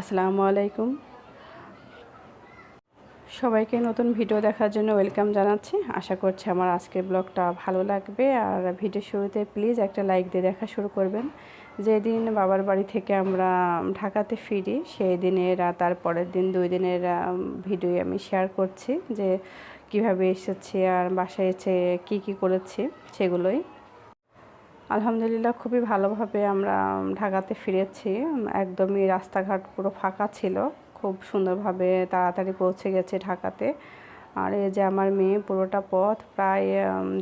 আসসালামু আলাইকুম। সবাইকে নতুন ভিডিও দেখার জন্য ওয়েলকাম জানাচ্ছি। আশা করছি আমার আজকের ব্লগটা ভালো লাগবে। আর ভিডিও শুরুতে প্লিজ একটা লাইক দিয়ে দেখা শুরু করবেন। যেদিন বাবার বাড়ি থেকে আমরা ঢাকাতে ফিরি, সেই দিনের তারপরের দিন দুই দিনের ভিডিও আমি শেয়ার করছি যে কীভাবে এসেছি আর বাসায় এসে কী কী করেছি, সেগুলোই। আলহামদুলিল্লাহ খুবই ভালোভাবে আমরা ঢাকাতে ফিরেছি। একদমই রাস্তাঘাট পুরো ফাঁকা ছিল। খুব সুন্দরভাবে তাড়াতাড়ি পৌঁছে গেছে ঢাকাতে। আর এই যে আমার মেয়ে পুরোটা পথ প্রায়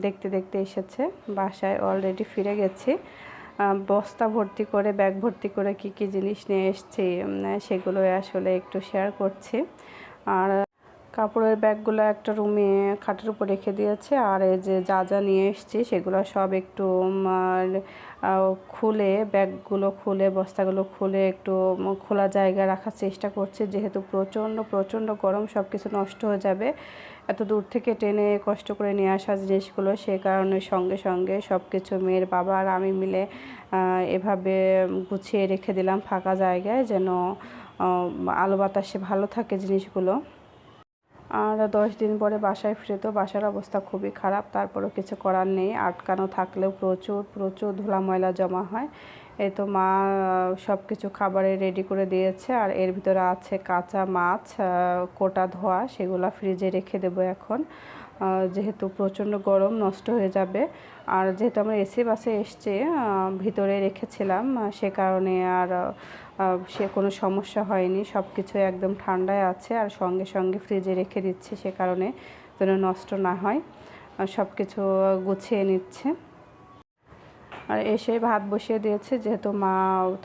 দেখতে দেখতে এসেছে। বাসায় অলরেডি ফিরে গেছি। বস্তা ভর্তি করে ব্যাগ ভর্তি করে কি কি জিনিস নিয়ে এসছি সেগুলো আসলে একটু শেয়ার করছি। আর কাপড়ের ব্যাগগুলো একটা রুমে খাটের উপর রেখে দিয়েছে। আর এই যে যা যা নিয়ে এসেছি সেগুলো সব একটু খুলে, ব্যাগগুলো খুলে, বস্তাগুলো খুলে একটু খোলা জায়গায় রাখার চেষ্টা করছে। যেহেতু প্রচণ্ড প্রচণ্ড গরম সব কিছু নষ্ট হয়ে যাবে। এত দূর থেকে টেনে কষ্ট করে নিয়ে আসা জিনিসগুলো সে কারণে সঙ্গে সঙ্গে সব কিছু মেয়ের বাবা আর আমি মিলে এভাবে গুছিয়ে রেখে দিলাম ফাঁকা জায়গায় যেন আলো বাতাসে ভালো থাকে জিনিসগুলো। আর দশ দিন পরে বাসায় ফিরে তো বাসার অবস্থা খুবই খারাপ, তারপরও কিছু করার নেই, আটকানো থাকলেও প্রচুর প্রচুর ধুলা ময়লা জমা হয়। এই তো মা সব কিছু খাবারে রেডি করে দিয়েছে আর এর ভিতরে আছে কাঁচা মাছ কোটা ধোয়া, সেগুলো ফ্রিজে রেখে দেবো এখন। যেহেতু প্রচণ্ড গরম, নষ্ট হয়ে যাবে। আর যেহেতু আমরা এসি বাসে এসছে ভিতরে রেখেছিলাম সে কারণে আর সে কোনো সমস্যা হয়নি। সব কিছু একদম ঠান্ডায় আছে আর সঙ্গে সঙ্গে ফ্রিজে রেখে দিচ্ছে সে কারণে যেন নষ্ট না হয়। সব কিছু গুছিয়ে নিচ্ছে। আর এসে ভাত বসিয়ে দিয়েছে, যেহেতু মা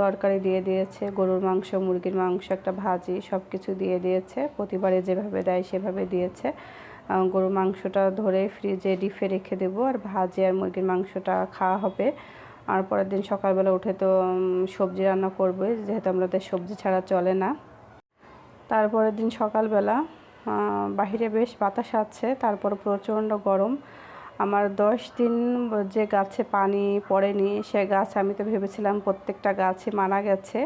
তরকারি দিয়ে দিয়েছে, গরুর মাংস, মুরগির মাংস, একটা ভাজি সব কিছু দিয়ে দিয়েছে। প্রতিবারে যেভাবে দেয় সেভাবে দিয়েছে। গরুর মাংসটা ধরে ফ্রিজে ডিফে রেখে দেবো আর ভাজি আর মুরগির মাংসটা খাওয়া হবে। আর পরের দিন সকালবেলা উঠে তো সবজি রান্না করব যেহেতু আমাদের সবজি ছাড়া চলে না। তারপরের দিন সকালবেলা বাহিরে বেশ বাতাস আছে, তারপর প্রচণ্ড গরম। আমার দশ দিন যে গাছে পানি পড়েনি, সে গাছ আমি তো ভেবেছিলাম প্রত্যেকটা গাছে মারা গেছে।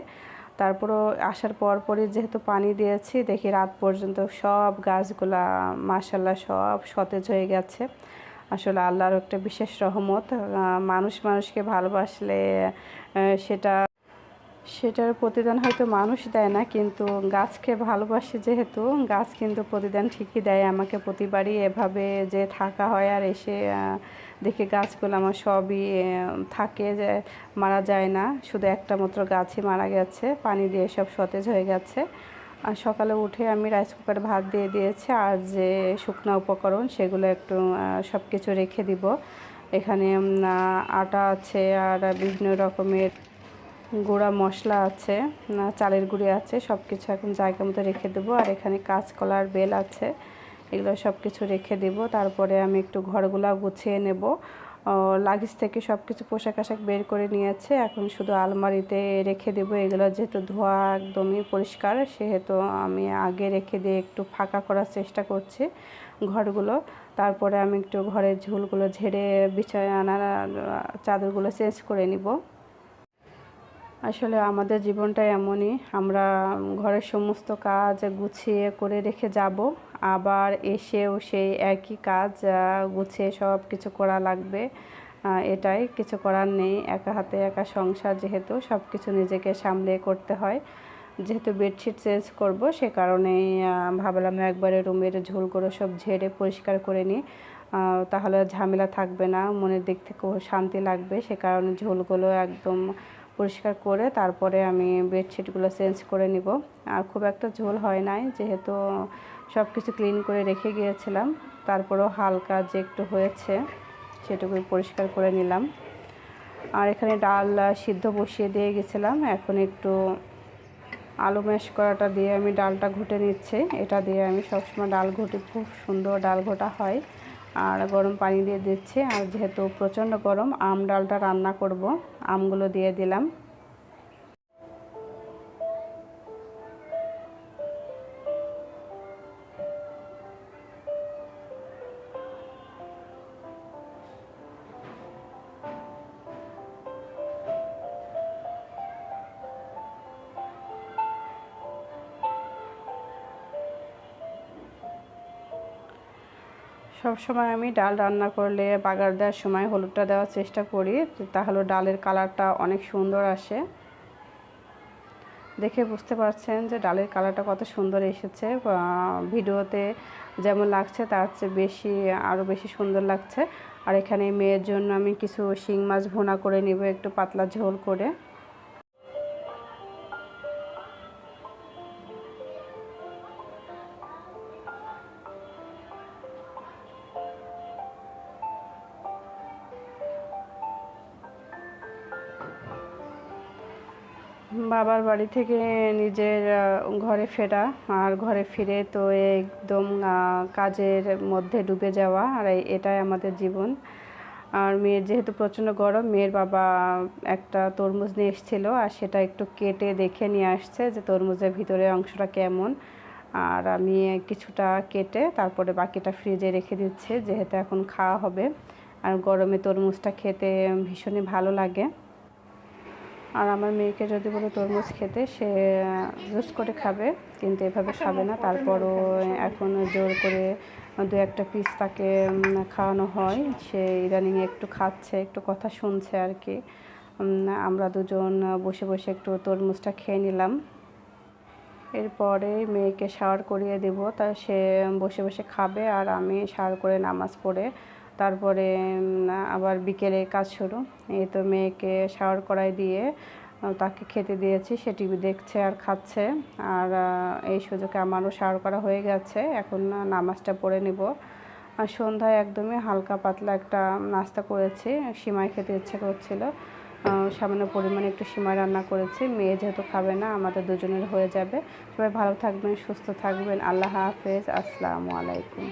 তারপরও আসার পর পরই যেহেতু পানি দিয়েছি, দেখি রাত পর্যন্ত সব গাছগুলা মাসাল্লাহ সব সতেজ হয়ে গেছে। আসলে আল্লাহর একটা বিশেষ রহমত মানুষ মানুষকে ভালোবাসলে সেটা সেটার প্রতিদান হয়তো মানুষ দেয় না, কিন্তু গাছকে ভালোবাসে যেহেতু, গাছ কিন্তু প্রতিদান ঠিকই দেয়। আমাকে প্রতিবারই এভাবে যে থাকা হয় আর এসে দেখে গাছগুলো আমার সবই থাকে যে মারা যায় না। শুধু একটা মাত্র গাছই মারা গেছে, পানি দিয়ে সব সতেজ হয়ে গেছে। আর সকালে উঠে আমি রাইস কুকারে ভাত দিয়ে দিয়েছি, আর যে শুকনো উপকরণ সেগুলো একটু সব কিছু রেখে দিব। এখানে আটা আছে আর বিভিন্ন রকমের গুঁড়া মশলা আছে চালের গুঁড়ি আছে সব কিছু এখন জায়গা মতো রেখে দেবো। আর এখানে কাঁচকলার বেল আছে, এগুলো সব কিছু রেখে দেব। তারপরে আমি একটু ঘরগুলা গুছিয়ে নেব। লাগেজ থেকে সব কিছু পোশাক আশাক বের করে নিয়েছে। এখন শুধু আলমারিতে রেখে দেব। এগুলো যেহেতু ধোয়া একদমই পরিষ্কার, সেহেতু আমি আগে রেখে দিয়ে একটু ফাঁকা করার চেষ্টা করছি ঘরগুলো। তারপরে আমি একটু ঘরের ঝুলগুলো ঝেড়ে বিছানার চাদরগুলো চেঞ্জ করে নিব। আসলে আমাদের জীবনটা এমনই। আমরা ঘরের সমস্ত কাজ গুছিয়ে করে রেখে যাব। আবার এসেও সেই একই কাজ গুছিয়ে সব কিছু করা লাগবে। এটাই, কিছু করার নেই। একা হাতে একা সংসার যেহেতু সব কিছু নিজেকে সামলে করতে হয়। যেহেতু বেডশিট চেঞ্জ করব, সে কারণেই ভাবলাম একবারে রুমের ঝোলগুলো সব ঝেড়ে পরিষ্কার করে নিই। তাহলে ঝামেলা থাকবে না, মনের দিক থেকেও শান্তি লাগবে। সে কারণে ঝোলগুলো একদম পরিষ্কার করে তারপরে আমি বেডশিটগুলো চেঞ্জ করে নিব। আর খুব একটা ঝোল হয় নাই, যেহেতু সব কিছু ক্লিন করে রেখে গিয়েছিলাম। তারপরেও হালকা যে একটু হয়েছে সেটুকু পরিষ্কার করে নিলাম। আর এখানে ডাল সিদ্ধ বসিয়ে দিয়ে গেছিলাম। এখন একটু আলু ম্যাশ করাটা দিয়ে আমি ডালটা ঘুটে নিচ্ছি। এটা দিয়ে আমি সবসময় ডাল ঘুটি, খুব সুন্দর ডাল ঘোটা হয়। আর গরম পানি দিয়ে দিচ্ছি। আর যেহেতু প্রচণ্ড গরম, আম ডালটা রান্না করব। আমগুলো দিয়ে দিলাম। সবসময় আমি ডাল রান্না করলে বাগার দেওয়ার সময় হলুদটা দেওয়ার চেষ্টা করি তাহলে ডালের কালারটা অনেক সুন্দর আসে। দেখে বুঝতে পারছেন যে ডালের কালারটা কত সুন্দর এসেছে। ভিডিওতে যেমন লাগছে তার চেয়ে বেশি আরও বেশি সুন্দর লাগছে। আর এখানে মেয়ের জন্য আমি কিছু শিং মাছ ভোনা করে নিব, একটু পাতলা ঝোল করে। বাবার বাড়ি থেকে নিজের ঘরে ফেরা। আর ঘরে ফিরে তো একদম কাজের মধ্যে ডুবে যাওয়া। আর এটাই আমাদের জীবন। আর মেয়ের যেহেতু প্রচণ্ড গরম, মেয়ের বাবা একটা তরমুজ নিয়ে এসেছিল। আর সেটা একটু কেটে দেখে নিয়ে আসছে যে তরমুজের ভিতরে অংশটা কেমন। আর আমি কিছুটা কেটে তারপরে বাকিটা ফ্রিজে রেখে দিচ্ছে, যেহেতু এখন খাওয়া হবে। আর গরমে তরমুজটা খেতে ভীষণই ভালো লাগে। আর আমার মেয়েকে যদি বলো তরমুজ খেতে, সে জুস করে খাবে, কিন্তু এভাবে খাবে না। তারপরও এখন জোর করে দু একটা পিস তাকে খাওয়ানো হয়। সে ইদানিং একটু খাচ্ছে, একটু কথা শুনছে আর কি। আমরা দুজন বসে বসে একটু তরমুজটা খেয়ে নিলাম। এরপরে মেয়েকে শাওয়ার করিয়ে দেব। তা সে বসে বসে খাবে আর আমি শাওয়ার করে নামাজ পড়ে তারপরে আবার বিকেলে কাজ শুরু। এই তো মেয়েকে শাওয়ার করাই দিয়ে তাকে খেতে দিয়েছি সে টিভি দেখছে আর খাচ্ছে। আর এই সুযোগে আমারও শাওয়ার করা হয়ে গেছে। এখন নামাজটা পড়ে নিব। আর সন্ধ্যায় একদমই হালকা পাতলা একটা নাস্তা করেছি, সিমাই খেতে ইচ্ছে করছিল। সামান্য পরিমাণে একটু সিমাই রান্না করেছি। মেয়ে যেহেতু খাবে না, আমাদের দুজনের হয়ে যাবে। সবাই ভালো থাকবেন, সুস্থ থাকবেন। আল্লাহ হাফেজ। আসসালামু আলাইকুম।